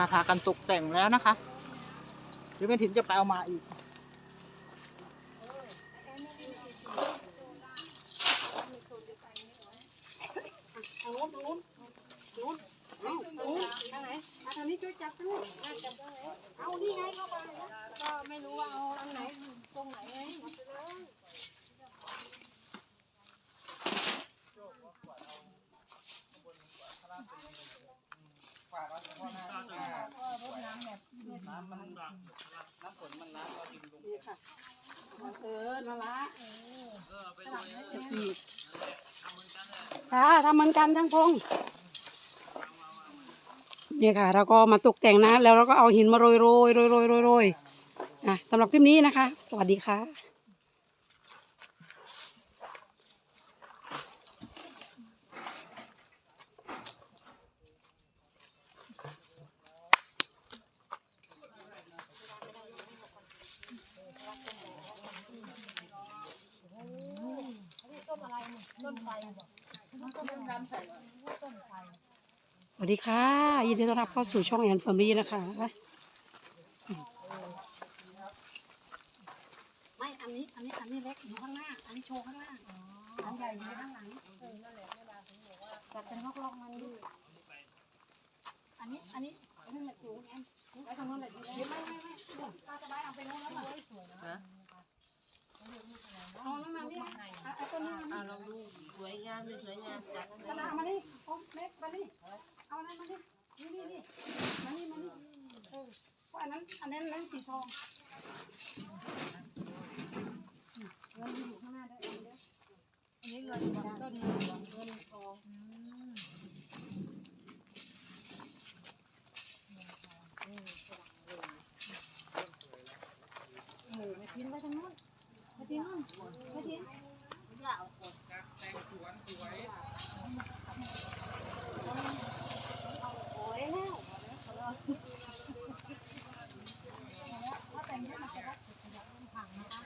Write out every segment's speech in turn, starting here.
ค่ะพากันตกแต่งแล้วนะคะเดี๋ยวแม่ถิ่นจะไปเอามาอีกทางโน้นทางโน้นโน้นนู้นทางไหนเอาทางนี้ช่วยจับทางโน้นจับทางไหนเอานี่ไงเข้ามาก็ไม่รู้ว่าเอาทางไหนตรงไหนไง นี่ค่ะเออนั่นละสี่ค่ะทำเหมือนกันทั้งพงเนี่ยค่ะ เราก็มาตกแต่งนะ แล้วเราก็เอาหินมาโรยโรยโรยโรยโรยโรยอะสำหรับคลิปนี้นะคะ สวัสดีค่ะ สวัสดีค่ะ ยินดีต้อนรับเข้าสู่ช่องแอนเฟิร์มี่นะคะ ไม่ อันนี้ อันนี้ อันนี้เล็กอยู่ข้างหน้า อันนี้โชว์ข้างหน้าอันใหญ่อยู่ข้างหลังแต่เป็นล็อกๆมันอยู่อันนี้ อันนี้อันนี้แหละสูงแอนไว้ตรงนู้นเลยดีแล้วไม่ไม่ไม่ป้าจะไว้เอาไปโน้นแล้วล่ะ เอานั่นมาเนี่ยเอาเอาตัวนี้มานี่ลองดูสวยงามไม่สวยงามจัดกระดาษมานี่โอ้เล็กมานี่เอาอันนั้นมานี่นี่นี่นี่มานี่มานี่เออเพราะอันนั้นอันนั้นนั้นสีทองเงินอยู่ข้างหน้าได้เองเด้ออันนี้เงินต้นเงินเงินทองเออมาทิ้งไว้ตรงนู้นมาทิ้งนู่นมาทิ้ง โอ้ยแล้วถ้าแต่งให้มันจะได้ขยับผังนะคะ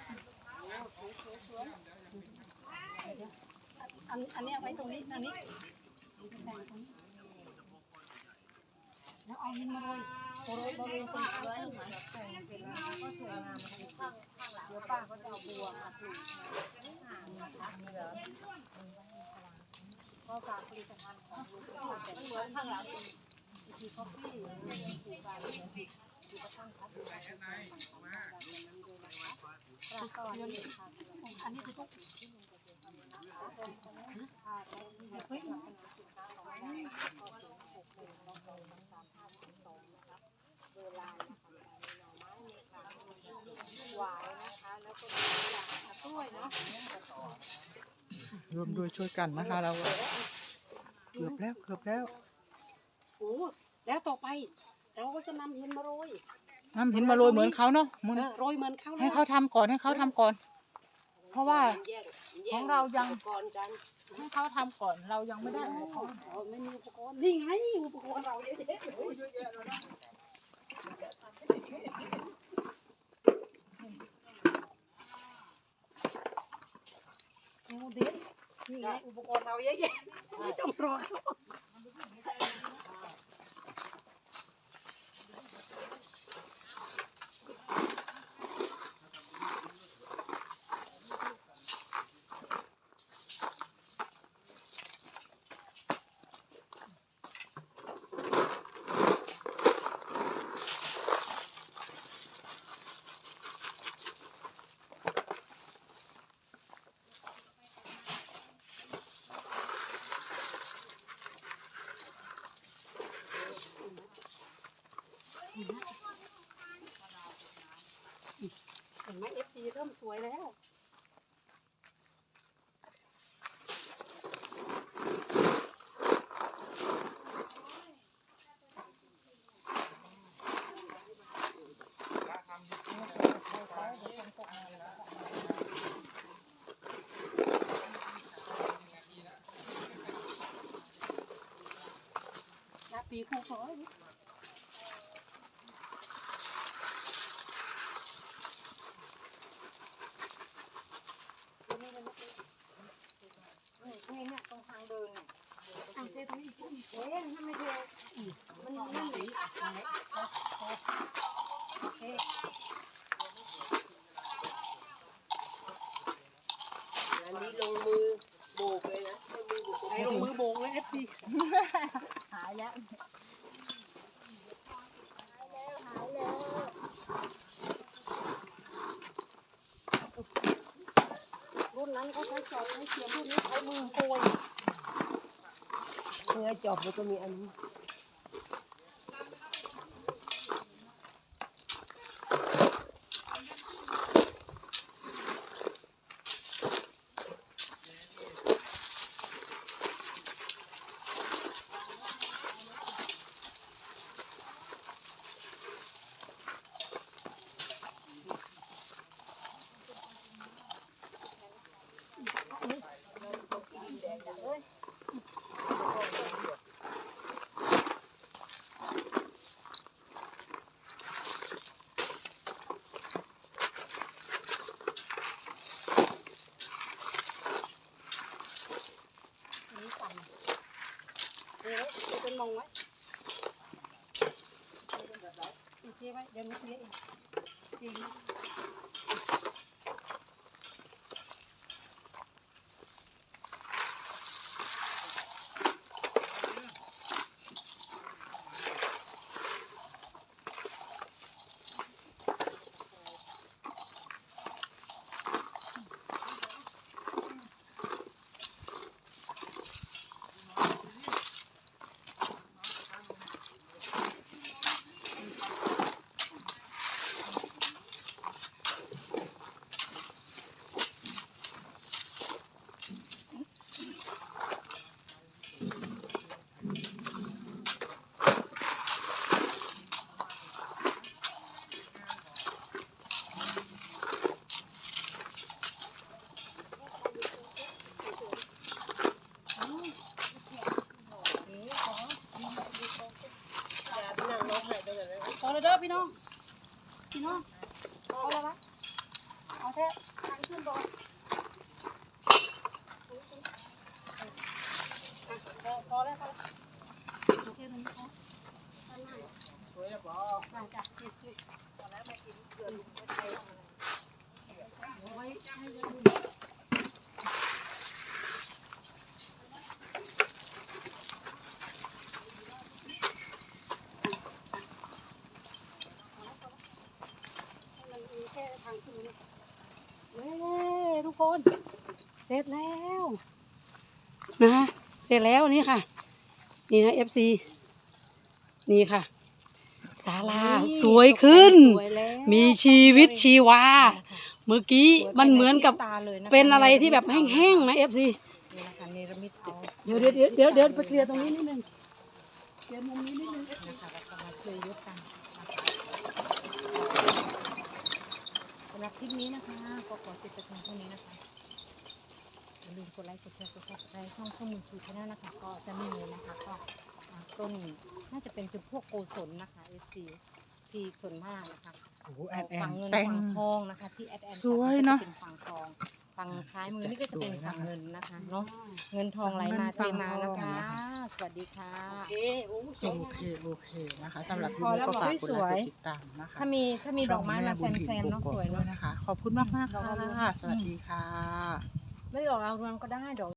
อันอันนี้เอา ไว้ตรงนี้ตรงนี้แต่งตรงนี้แล้วเอาหินมาโรยโรยโรยตรงสวยแต่งเป็นแล้วก็สวยงามข้างข้างหลังเดี๋ยวป้าก็จะเอาบัวมาปลูกก็ฝากผลิตภัณฑ์ของลุงแต่เหมือนข้างหลังทีคอฟฟี่อยู่การอยู่กระทั่งพัดอยู่การเป็นการสั่งของการเป็นน้ำด้นะคะสวัสดีค่ะอันนี้คือทุกที่มันจะเป็นค่ะแล้วนี่เฮ้ยลักางเราก็ถึงหกโมงแล้วก็ตั้งสามห้าสามสองนนะคะมีหน่อ หวายนะคะ แล้วก็มีอย่างกล้วยเนาะรวมด้วยช่วยกันนะคะ เราเกือบแล้วเกือบแล้วโอ้แล้วต่อไป เราก็จะนำหินมาโรยน้ำหินมาโรยเหมือนเขาเนาะเหมือนเออโรยเหมือนเขาให้เขาทำก่อนให้เขาทำก่อน เพราะว่า แยก แยของเรายังก่อนกันให้เขาทำก่อนเรายังไม่ได้อุปกรณ์เราไม่มีอุปกรณ์นี่ไงอุปกรณ์เราเยอะแยะเลยโอ้เด็ดนี่ไงอุปกรณ์เราเยอะแยะไม่ต้องรอเขา ดีเริ่มสวยแล้วนะปีคู่ขอ เงเอ๊นอันนี้ลงมือโบกเลยนะลงมือโบกไอ้ลงมือโบกเลยเอฟซีหายแล้วรุ่นนั้นเขาใช้จอบใช้เขียมรุ่นนี้ใช้มือโกย เนื้อจอบแล้วก็มีอันนี้ มองไว้อีกทีไว้เดี๋ยวมันเคลียร์เองจริง อย่าไปนั่งร้องไห้ตรงนั้นนะ พอ เลยเด้อพี่น้อง พี่น้อง เอาละวะเอาแท้ทางขึ้นบอลพอแล้วพอแล้วโอเคตรงนี้พอด้านหน้วยปอได้จ้ะเก็บเก็บพอแล้วมากินเกลือลุงก็ใช้เอาไว้ให้ยายดูมันมีแค่ ทางขึ้นนี่เย้ทุกคน เสร็จแล้วนะเสร็จแล้วนี่ค่ะ นี่นะ FC นี่ค่ะศาลาสวยขึ้น สวยแล้ว มีชีวิตชีวา เมื่อกี้มันเหมือนกับตาเลยนะคะ เป็นอะไรที่แบบแห้งๆนะ FC นี่นะคะเนรมิตเอาเดี๋ยวเดี๋ยวเดี๋ยวเดี๋ยวเดี๋ยวไปเคลียร์ตรงนี้นิดนึงเคลียร์มุมนี้นิดนึงนะคะแล้วก็มาช่วยยกกันนะคะสำห รับคลิปนี้นะคะก็ขอติดตามเท่านี้นะคะอย่าลืมกดไลค์กดแชร์กดซับสไครต์ช่องข้อมูลชูชาแนลนะคะ ก็จะมีนะคะก็อ่าต้นน่าจะเป็นจุดพวกโกศลนะคะ FC ที่ส่วนมากนะคะโอ้โหแอดแอฝั่นงเงินแต่ง ฝั่งทองนะคะ ที่แอดแอนสวยเนอะจเป็นฝั่งทอง ฝั่งซ้ายมือนี่ก็จะเป็นสวยนะคะฝั่งเงินนะคะเนาะเงินทองไหลมาเทมานะคะ สวัสดีค่ะ โอเคโอ้สวยโอเคโอเคนะคะสำหรับพพี่อนุแล้วก็ฝากบอกกดสไลวยค์กดติดตามนะคะถ้ามีถ้ามีดอกไม้มาแซมแซมๆเนาะสวยด้วเนาะยนะคะ ขอบคุณมากมากๆค่ะสวัสดีค่ะ ไม่ดอกเอารวงก็ได้ดอก